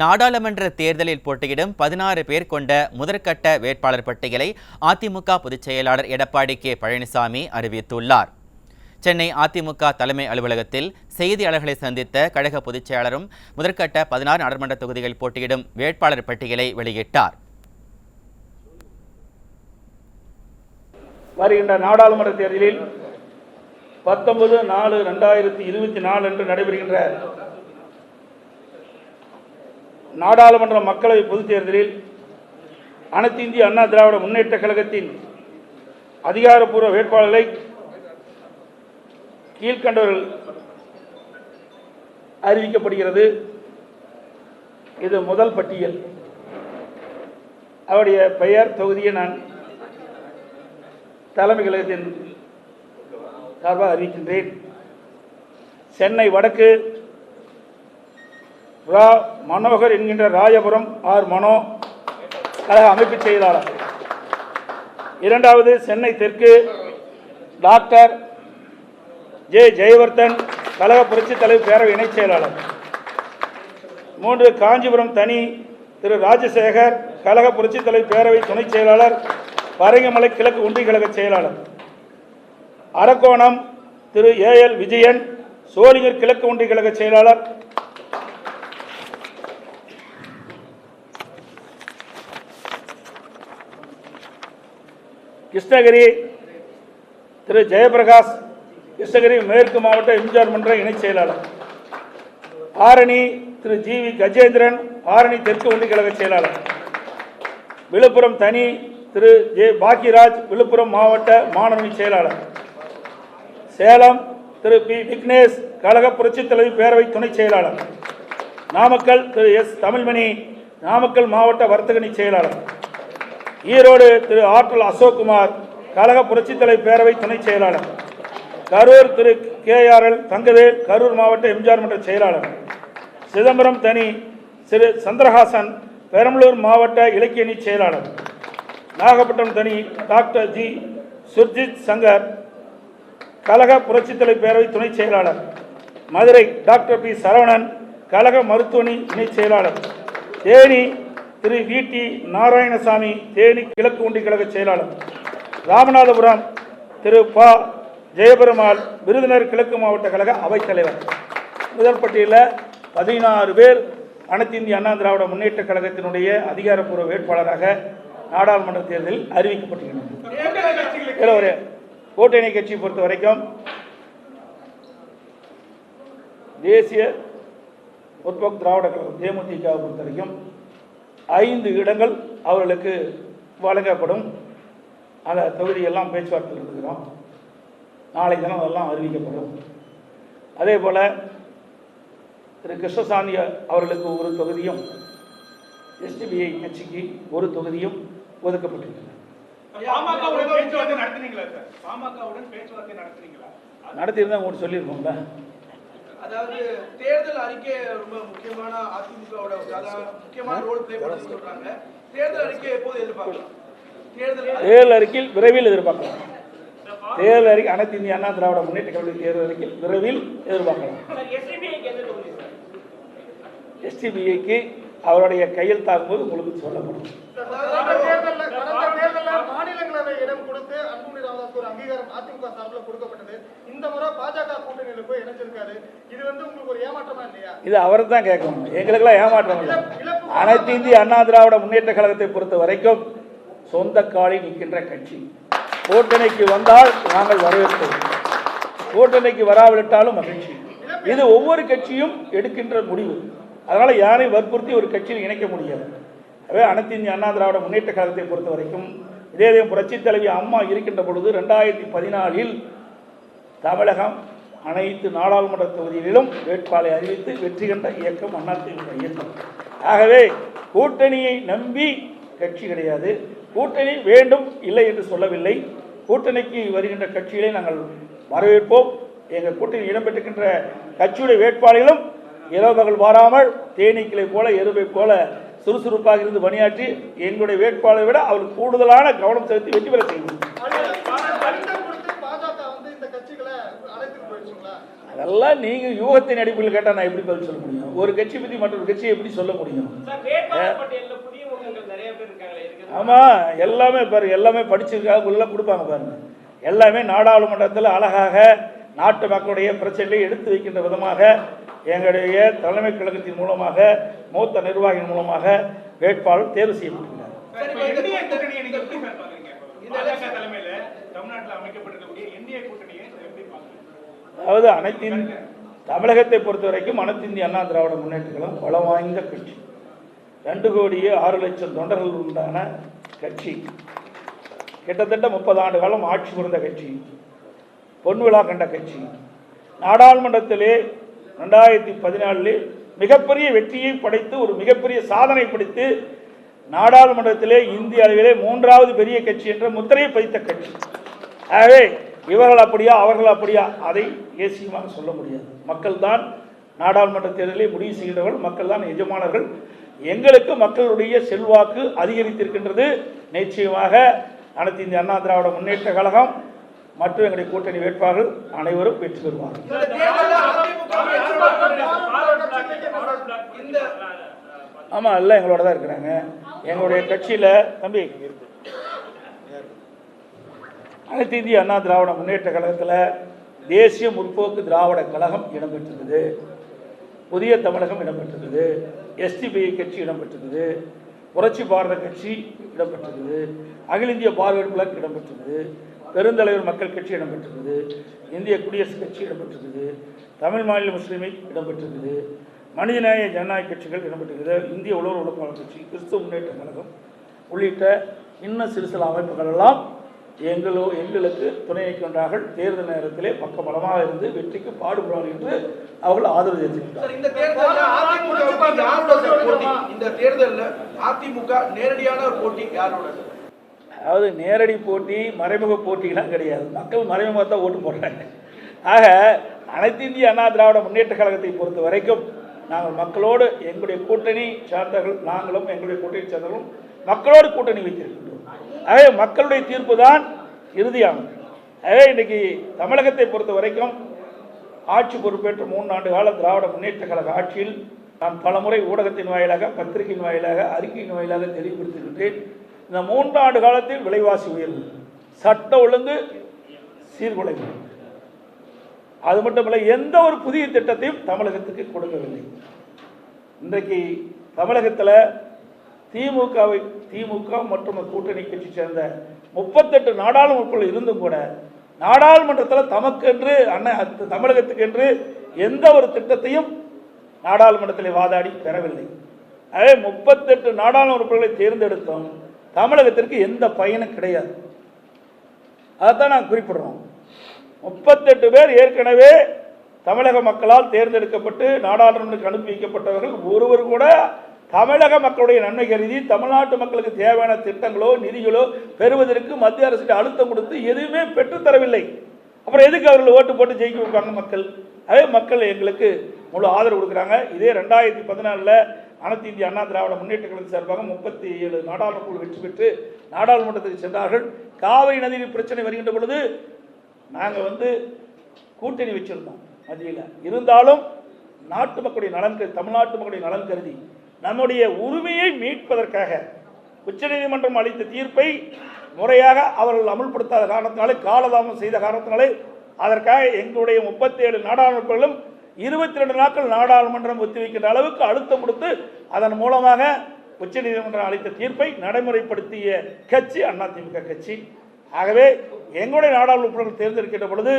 நாடாளுமன்ற தேர்தலில் போட்டியிடும் பதினாறு பேர் கொண்ட முதற்கட்ட வேட்பாளர் பட்டியலை அதிமுக பொதுச் செயலாளர் எடப்பாடி கே. பழனிசாமி அறிவித்துள்ளார். சென்னை அதிமுக தலைமை அலுவலகத்தில் செய்தியாளர்களை சந்தித்த கழக பொதுச் செயலரும் முதற்கட்ட பதினாறு நாடாளுமன்ற தொகுதிகளில் போட்டியிடும் வேட்பாளர் பட்டியலை வெளியிட்டார். வருகின்ற நாடாளுமன்ற தேர்தலில் பத்தொன்பது நாலு ரெண்டாயிரத்தி இருபத்தி நாலு அன்று நடைபெறுகின்ற நாடாளுமன்ற மக்களவை பொதுத் தேர்தலில் அனைத்து இந்திய அண்ணா திராவிட முன்னேற்ற கழகத்தின் அதிகாரப்பூர்வ வேட்பாளர்களை கீழ்கண்டவர்கள் அறிவிக்கப்படுகிறது. இது முதல் பட்டியல். அவருடைய பெயர் தொகுதியை நான் தலைமை கழகத்தின் சார்பாக அறிவிக்கின்றேன். சென்னை வடக்கு ரா மனோகர் என்கின்ற ராயபுரம் ஆர் மனோ கழக அமைப்பு செயலாளர். இரண்டாவது சென்னை தெற்கு டாக்டர் ஜே ஜெயவர்தன் கழக புரட்சித் தலைவர் பேரவை இணைச் செயலாளர். மூன்று காஞ்சிபுரம் தனி திரு ராஜசேகர் கழக புரட்சித் தலைவர் பேரவை துணைச் செயலாளர் பரங்கிமலை கிழக்கு ஒன்றிய கழக செயலாளர். அரக்கோணம் திரு ஏஎல் விஜயன் சோழிங்கர் கிழக்கு ஒன்றிய கழக செயலாளர் கிருஷ்ணகிரி திரு ஜெயபிரகாஷ் கிருஷ்ணகிரி மேற்கு மாவட்ட எம்ஜிஆர் மன்ற இணைச் செயலாளர். ஆரணி திரு ஜி வி கஜேந்திரன் ஆரணி தெற்கு ஒன்றிய செயலாளர். விழுப்புரம் தனி திரு ஜே பாக்கியராஜ் விழுப்புரம் மாவட்ட மாணவனி செயலாளர். சேலம் திரு பி விக்னேஷ் கழக புரட்சித் தலைவி பேரவை துணைச் செயலாளர். நாமக்கல் திரு எஸ் தமிழ்மணி நாமக்கல் மாவட்ட வர்த்தகணி செயலாளர். ஈரோடு திரு ஆற்றல் அசோக்குமார் கழக புரட்சித்தலை பேரவை துணைச் செயலாளர். கரூர் திரு கேஆர்எல் தங்கவேல் கரூர் மாவட்ட எம்ஜிஆர் மன்ற செயலாளர். சிதம்பரம் தனி திரு சந்திரஹாசன் பெரம்பலூர் மாவட்ட இலக்கியணி செயலாளர். நாகப்பட்டினம் தனி டாக்டர் ஜி சுர்ஜித் சங்கர் கழக புரட்சித்தலை பேரவை துணைச் செயலாளர். மதுரை டாக்டர் பி சரவணன் கழக மருத்துவணி இணைச் செயலாளர். தேனி திரு வி டி நாராயணசாமி தேனி கிழக்கு ஒன்றிய கழக செயலாளர். ராமநாதபுரம் திரு ப. ஜெயபெருமாள் விருதுநகர் கிழக்கு மாவட்ட கழக அவைத்தலைவர். முதல் பட்டியலில் பதினாறு பேர் அனைத்து இந்திய அண்ணா திராவிட முன்னேற்ற கழகத்தினுடைய அதிகாரப்பூர்வ வேட்பாளராக நாடாளுமன்ற தேர்தலில் அறிவிக்கப்பட்டுள்ளனர் ஒரு கூட்டணி கட்சியை பொறுத்த வரைக்கும் தேசிய முற்போக்கு திராவிட கழகம் தேமுதிகவை பொறுத்த வரைக்கும் ஐந்து இடங்கள் அவர்களுக்கு வழங்கப்படும். அந்த தொகுதியெல்லாம் பேச்சுவார்த்தையில் இருக்கிறோம் நாளை தினம் அதெல்லாம் அறிவிக்கப்படும். அதே போல் திரு கிருஷ்ணசாமி அவர்களுக்கு ஒரு தொகுதியும் எஸ்டிபிஐ கட்சிக்கு ஒரு தொகுதியும் ஒதுக்கப்பட்டிருக்கிறது. பேச்சுவார்த்தை பேச்சுவார்த்தை நடத்தியிருந்தா உங்களுக்கு சொல்லியிருக்கோம்ல. அதாவது தேர்தல் அறிக்கை ரொம்ப முக்கியமான அதிமுகவோட முக்கியமான ரோல் பிளே பண்ணி சொல்றாங்க. தேர்தல் அறிக்கை எப்போது எதிர்பார்க்கலாம்? தேர்தல் அறிக்கையில் விரைவில் எதிர்பார்க்கலாம். தேர்தல் அறிக்கை அனைத்து இந்திய அண்ணா திராவிட முன்னேற்ற கழக தேர்தல் அறிக்கையில் விரைவில் எதிர்பார்க்கலாம். எஸ்டிபிஐக்கு அவருடைய கையெழுத்தாகும்போது உங்களுக்கு சொல்லப்படும் கடந்த தேர்தல்ல கடந்த தேர்தல்ல மாநிலங்களவை இடம் கொடுத்து அன்புமணி ராமதாஸ் ஒரு அங்கீகாரம் அதிமுக சார்பில் கொடுக்கப்பட்டது இந்த முறை பாஜக கூட்டணியில போய் இணைஞ்சிருக்காரு இது வந்து உங்களுக்கு ஒரு ஏமாற்றமா இல்லையா இது அவர் தான் கேட்கணும் எங்களுக்கெல்லாம் ஏமாற்றம் இல்லை. அனைத்து இந்திய அண்ணா திராவிட முன்னேற்ற கழகத்தை பொறுத்த வரைக்கும் சொந்த காலில் நிற்கின்ற கட்சி. கூட்டணிக்கு வந்தால் நாங்கள் வரவேற்போம். கூட்டணிக்கு வராவிட்டாலும் மகிழ்ச்சி. இது ஒவ்வொரு கட்சியும் எடுக்கின்ற முடிவு. அதனால் யாரையும் வற்புறுத்தி ஒரு கட்சியில் இணைக்க முடியாது. எனவே அனைத்து இந்திய அண்ணா திராவிட முன்னேற்ற கழகத்தை பொறுத்த வரைக்கும் இதே இதே புரட்சித் தலைவி அம்மா இருக்கின்ற பொழுது ரெண்டாயிரத்தி பதினாலில் தமிழகம் அனைத்து நாடாளுமன்ற தொகுதிகளிலும் வேட்பாளரை அறிவித்து வெற்றி கண்ட இயக்கம் அதிமுக இயக்கம். ஆகவே கூட்டணியை நம்பி கட்சி கிடையாது. கூட்டணி வேண்டும் இல்லை என்று சொல்லவில்லை. கூட்டணிக்கு வருகின்ற கட்சிகளை நாங்கள் வரவேற்போம். எங்கள் கூட்டணி இடம்பெற்றுக்கின்ற கட்சியுடைய வேட்பாளர்களும் இரவு பகல் வாராமல் தேனீக்களை போல எருவை போல சுறுசுறுப்பாக இருந்து பணியாற்றி எங்களுடைய வேட்பாளரை விட அவர் கூடுதலான கவனம் செலுத்தி வெற்றி பெற செய்யும் அழுத்தம் கொடுத்து பாஜக வந்து இந்த கட்சிகளை அழைத்துட்டு போயிடுச்சுங்களா அதெல்லாம் நீங்க யூகத்தின் அடிப்படையில் கேட்டால் நான் எப்படி பதில் சொல்ல முடியும்? ஒரு கட்சி பற்றி மற்றொரு கட்சியை எப்படி சொல்ல முடியும்? பேர் ஆமா எல்லாமே பாருங்க எல்லாமே படிச்சிருக்காங்க உள்ள கொடுப்பாங்க பாருங்க. எல்லாமே நாடாளுமன்றத்தில் அழகாக நாட்டு மக்களுடைய பிரச்சனைகளை எடுத்து வைக்கின்ற விதமாக எங்களுடைய தலைமை கழகத்தின் மூலமாக மூத்த நிர்வாகியின் மூலமாக வேட்பாளர் தேர்வு தலைமையில தமிழ்நாட்டில் அமைக்கப்பட்டிருக்கக்கூடிய என்டிஏ கூட்டணியை அதாவது அனைத்தின் தமிழகத்தை பொறுத்த வரைக்கும் அனைத்திந்திய அண்ணா திராவிட முன்னேற்ற கழகம் பலம் வாய்ந்த கட்சி. ரெண்டு கோடியே ஆறு லட்சம் தொண்டர்கள் உண்டான கட்சி. கிட்டத்தட்ட முப்பது ஆண்டு காலம் ஆட்சி புரிந்த கட்சி. பொன் விழா கண்ட கட்சி. நாடாளுமன்றத்திலே ரெண்டாயிரத்தி பதினாலில் மிகப்பெரிய வெற்றியை படைத்து ஒரு மிகப்பெரிய சாதனை படைத்து நாடாளுமன்றத்திலே இந்திய அளவிலே மூன்றாவது பெரிய கட்சி என்ற முத்திரையை பதித்த கட்சி. ஆகவே இவர்கள் அப்படியா அவர்கள் அப்படியா? அதை ஏசியமாக சொல்ல முடியாது. மக்கள் தான் நாடாளுமன்ற தேர்தலை முடிவு செய்கிறவர்கள் மக்கள் தான் எஜமானர்கள். எங்களுக்கு மக்களுடைய செல்வாக்கு அதிகரித்திருக்கின்றது. நிச்சயமாக அனைத்து இந்திய அண்ணா திராவிட முன்னேற்ற கழகம் மற்றும் எங்களுடைய கூட்டணி வேட்பாளர்கள் அனைவரும் வெற்றி பெறுவார்கள். ஆமாம் எல்லாம் எங்களோட தான் இருக்கிறாங்க. எங்களுடைய கட்சியில் தம்பி அனைத்து இந்திய அண்ணா திராவிட முன்னேற்ற கழகத்தில் தேசிய முற்போக்கு திராவிட கழகம் இடம்பெற்றிருக்குது புதிய தமிழகம் இடம்பெற்றிருக்குது எஸ்டிபிஐ கட்சி இடம்பெற்றிருக்குது புரட்சி பாரத கட்சி இடம்பெற்றிருக்குது அகில இந்திய பார்வர்டு பிளாக் இடம்பெற்றிருக்குது பெருந்தலைவர் மக்கள் கட்சி இடம்பெற்றிருக்குது இந்திய குடியரசுக் கட்சி இடம்பெற்றிருக்குது தமிழ் மாநில முஸ்லீமை இடம்பெற்றிருக்குது மனிதநேய ஜனநாயக கட்சிகள் இடம்பெற்றிருக்குது இந்திய உலக உழைப்பாளர் கட்சி கிறிஸ்துவ முன்னேற்ற கழகம் உள்ளிட்ட இன்னும் சிறு சில அமைப்புகள் எல்லாம் எங்களோ எங்களுக்கு துணை நிற்கின்றார்கள் தேர்தல் நேரத்திலே பக்கபலமாக இருந்து வெற்றிக்கு பாடுபடுவார்கள் என்று அவர்கள் ஆதரவு தெரிவித்தார் சார் இந்த தேர்தலில் அதிமுக யாரோட சார் போட்டி? இந்த தேர்தலில் அதிமுக நேரடியான ஒரு போட்டி யாரோட? அதாவது நேரடி போட்டி மறைமுக போட்டிலாம் கிடையாது. மக்கள் மறைமுகமாக தான் ஓட்டு போடுறாங்க. ஆக அனைத்து இந்திய அண்ணா திராவிட முன்னேற்ற கழகத்தை பொறுத்த வரைக்கும் நாங்கள் மக்களோடு எங்களுடைய கூட்டணி சார்ந்தவர்கள் நாங்களும் எங்களுடைய கூட்டணி சார்ந்தவர்களும் மக்களோடு கூட்டணி வைத்திருக்கின்றோம் ஆகவே மக்களுடைய தீர்ப்பு தான் இறுதியானது. ஆகவே இன்னைக்கு தமிழகத்தை பொறுத்த வரைக்கும் ஆட்சி பொறுப்பேற்ற மூன்று ஆண்டு கால திராவிட முன்னேற்ற கழக ஆட்சியில் நான் பலமுறை ஊடகத்தின் வாயிலாக பத்திரிகையின் வாயிலாக அறிக்கையின் வாயிலாக தெளிவுபடுத்துகின்றேன் இந்த மூன்று ஆண்டு காலத்தில் விலைவாசி உயர்வு சட்ட ஒழுங்கு சீர்குலைவு. அது மட்டுமல்ல எந்த ஒரு புதிய திட்டத்தையும் தமிழகத்துக்கு கொடுக்கவில்லை. இன்றைக்கு தமிழகத்தில் திமுகவை திமுக மற்றும் கூட்டணி கட்சி சேர்ந்த முப்பத்தெட்டு நாடாளுமன்றங்கள் இருந்தும் கூட நாடாளுமன்றத்தில் தமக்கென்று அண்ணன் தமிழகத்துக்கென்று எந்த ஒரு திட்டத்தையும் நாடாளுமன்றத்தில் வாதாடி பெறவில்லை. அதே முப்பத்தெட்டு நாடாளுமன்ற உறுப்பினர்களை தேர்ந்தெடுத்தோம் தமிழகத்திற்கு எந்த பயனும் கிடையாது. அதைத்தான் நான் குறிப்பிடுறோம். முப்பத்தெட்டு பேர் ஏற்கனவே தமிழக மக்களால் தேர்ந்தெடுக்கப்பட்டு நாடாளுமன்றத்துக்கு அனுப்பி வைக்கப்பட்டவர்கள் ஒருவர் கூட தமிழக மக்களுடைய நன்மை கருதி தமிழ்நாட்டு மக்களுக்கு தேவையான திட்டங்களோ நிதிகளோ பெறுவதற்கு மத்திய அரசுக்கு அழுத்தம் கொடுத்து எதுவுமே பெற்றுத்தரவில்லை அப்புறம் எதுக்கு அவர்கள் ஓட்டு போட்டு ஜெயிக்க வைப்பாங்க மக்கள்? அதே மக்கள் எங்களுக்கு முழு ஆதரவு கொடுக்குறாங்க. இதே ரெண்டாயிரத்தி பதினாலில் அனைத்து இந்திய அண்ணா திராவிட முன்னேற்ற கழகம் சார்பாக முப்பத்தி ஏழு நாடாளுமன்ற வெற்றி பெற்று நாடாளுமன்றத்துக்கு சென்றார்கள். காவிரி நதியில் பிரச்சனை வருகின்ற பொழுது நாங்கள் வந்து கூட்டணி வச்சிருந்தோம் மத்தியில். இருந்தாலும் நாட்டு மக்களுடைய நலன் கருதி தமிழ்நாட்டு மக்களுடைய நலன் கருதி நம்முடைய உரிமையை மீட்பதற்காக உச்சநீதிமன்றம் அளித்த தீர்ப்பை முறையாக அவர்கள் அமுல்படுத்தாத காரணத்தினாலே காலதாமம் செய்த காரணத்தினாலே அதற்காக எங்களுடைய முப்பத்தி ஏழு நாடாளுமன்றங்களும் இருபத்தி ரெண்டு நாட்கள் நாடாளுமன்றம் ஒத்திவைக்கின்ற அளவுக்கு அழுத்தம் கொடுத்து அதன் மூலமாக உச்சநீதிமன்றம் அளித்த தீர்ப்பை நடைமுறைப்படுத்திய கட்சி அதிமுக கட்சி. ஆகவே எங்களுடைய நாடாளுமன்றங்கள் தேர்ந்தெடுக்கின்ற பொழுது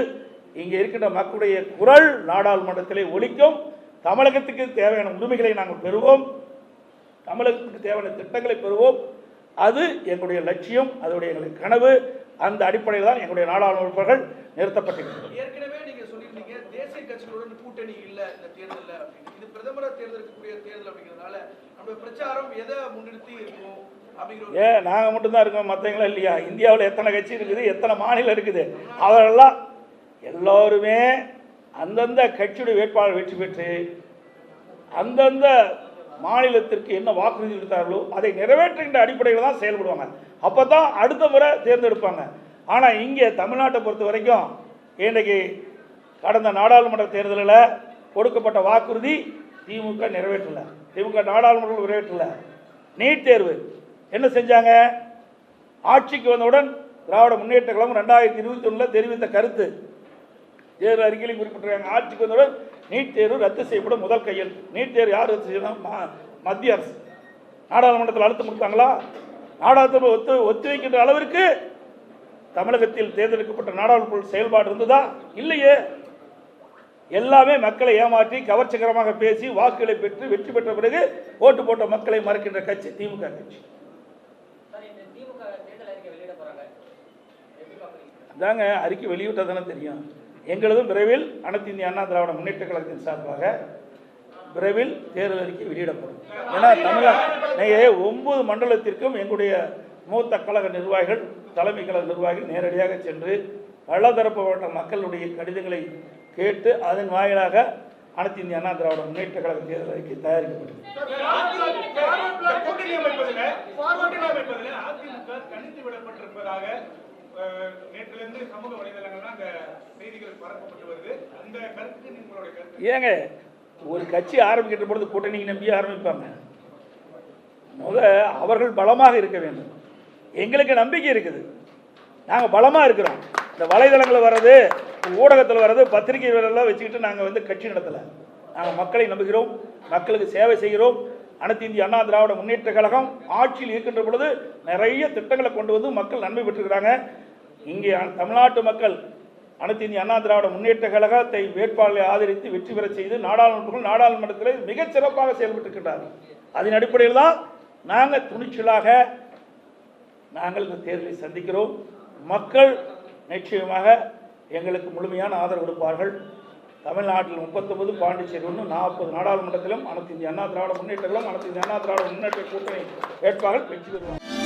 இங்கே இருக்கின்ற மக்களுடைய குரல் நாடாளுமன்றத்திலே ஒழிக்கும் தமிழகத்துக்கு தேவையான உரிமைகளை நாங்கள் பெறுவோம். தமிழகத்துக்கு தேவையான திட்டங்களை பெறுவோம். அது எங்களுடைய லட்சியம் அதனுடைய எங்களுடைய கனவு. அந்த அடிப்படையில் தான் எங்களுடைய நாடாளுமன்ற உறுப்பினர்கள் நிறுத்தப்பட்டிருக்கிறது ஏற்கனவே நீங்க சொல்லியிருந்தீங்க தேசிய கட்சிகளுடன் கூட்டணி இல்ல இந்த தேர்தல்ல இது பிரதமர் தேர்ந்தெடுக்கக்கூடிய தேர்தல் அப்படிங்கிறதுனால நம்முடைய பிரச்சாரம் எதை முன்னிறுத்தி இருக்கும் ஏன் நாங்கள் மட்டும்தான் இருக்கோம் மற்றவங்களும் இல்லையா? இந்தியாவில் எத்தனை கட்சி இருக்குது எத்தனை மாநிலம் இருக்குது? அவரெல்லாம் எல்லோருமே அந்தந்த கட்சியுடைய வேட்பாளர் வெற்றி பெற்று அந்தந்த மாநிலத்திற்கு என்ன வாக்குறுதி கொடுத்தார்களோ அதை நிறைவேற்றுகின்ற அடிப்படையில் தான் செயல்படுவாங்க. அப்போ தான் அடுத்த முறை தேர்ந்தெடுப்பாங்க. ஆனால் இங்கே தமிழ்நாட்டை பொறுத்த வரைக்கும் இன்றைக்கு கடந்த நாடாளுமன்ற தேர்தலில் கொடுக்கப்பட்ட வாக்குறுதி திமுக நிறைவேற்றல. திமுக நாடாளுமன்றம் நிறைவேற்றலை. நீட் தேர்வு. என்ன செஞ்சாங்க? ஆட்சிக்கு வந்தவுடன் திராவிட முன்னேற்ற கழகம் ரெண்டாயிரத்தி இருபத்தி ஒன்றில் தெரிவித்த கருத்து. தேர்தல் அறிக்கையில் குறிப்பிட்டிருக்காங்க. ஆட்சிக்கு வந்தவுடன் நீட் தேர்வு ரத்து செய்யப்படும் முதல் கையில் நீட் தேர்வு யார் ரத்து செய்யணும்? மத்திய அரசு. நாடாளுமன்றத்தில் அழுத்தம் கொடுத்தாங்களா? நாடாளுமன்ற ஒத்து ஒத்தி வைக்கின்ற அளவிற்கு தமிழகத்தில் தேர்ந்தெடுக்கப்பட்ட நாடாளுமன்ற செயல்பாடு இருந்ததா? இல்லையே. எல்லாமே மக்களை ஏமாற்றி கவர்ச்சிகரமாக பேசி வாக்குகளை பெற்று வெற்றி பெற்ற பிறகு ஓட்டு போட்ட மக்களை மறக்கின்ற கட்சி திமுக கட்சி. அதாங்க அறிக்கை வெளியிட்டதானே தானே தெரியும். எங்களதும் விரைவில் அனைத்து இந்திய அண்ணா திராவிட முன்னேற்ற கழகத்தின் சார்பாக விரைவில் தேர்தல் அறிக்கை வெளியிடப்படும் ஏன்னா தமிழக நீங்கள் ஒன்பது மண்டலத்திற்கும் எங்களுடைய மூத்த கழக நிர்வாகிகள் தலைமை கழக நிர்வாகிகள் நேரடியாக சென்று பலதரப்பட்ட மக்களுடைய கடிதங்களை கேட்டு அதன் வாயிலாக அனைத்து இந்திய அண்ணா திராவிட முன்னேற்ற கழக தேர்தல் அறிக்கை தயாரிக்கப்பட்டது கூட்டணி அமைப்பதில் அதிமுக விடப்பட்டிருப்பதாக நேற்றிலிருந்து சமூக வலைதளங்கள்லாம் அந்த செய்திகள் பரப்பப்பட்டு வருது. அந்த கருத்துக்கு உங்களுடைய கருத்து? ஏங்க ஒரு கட்சி ஆரம்பிக்கிற பொழுது கூட்டணி நம்பி ஆரம்பிப்பாங்க. முத அவர்கள் பலமாக இருக்க வேண்டும். எங்களுக்கு நம்பிக்கை இருக்குது. நாங்கள் பலமாக இருக்கிறோம். இந்த வலைதளங்களில் வர்றது ஊடகத்தில் வர்றது பத்திரிகைகளெல்லாம் வச்சுக்கிட்டு நாங்கள் வந்து கட்சி நடத்தலை. நாங்கள் மக்களை நம்புகிறோம். மக்களுக்கு சேவை செய்கிறோம். அனைத்து இந்திய அண்ணா திராவிட முன்னேற்ற கழகம் ஆட்சியில் இருக்கின்ற பொழுது நிறைய திட்டங்களை கொண்டு வந்து மக்கள் நன்மை பெற்றுக்கிறாங்க இங்கே தமிழ்நாட்டு மக்கள் அனைத்து இந்திய அண்ணா திராவிட முன்னேற்ற கழகத்தை வேட்பாளரை ஆதரித்து வெற்றி பெறச் செய்து நாடாளுமன்றங்கள் நாடாளுமன்றத்தில் மிகச் சிறப்பாக செயல்பட்டிருக்கின்றார்கள். அதன் அடிப்படையில் தான் நாங்கள் துணிச்சலாக நாங்கள் இந்த தேர்தலை சந்திக்கிறோம். மக்கள் நிச்சயமாக எங்களுக்கு முழுமையான ஆதரவு கொடுப்பார்கள். தமிழ்நாட்டில் முப்பத்தொன்பது பாண்டிச்சேரி ஒன்று நாற்பது நாடாளுமன்றத்திலும் அனைத்து இந்திய அண்ணா திராவிட முன்னேற்றங்களும் அனைத்து இந்திய அண்ணா திராவிட முன்னேற்ற கூட்டணி வேட்பாளர்கள் வெற்றி பெறுவார்கள்.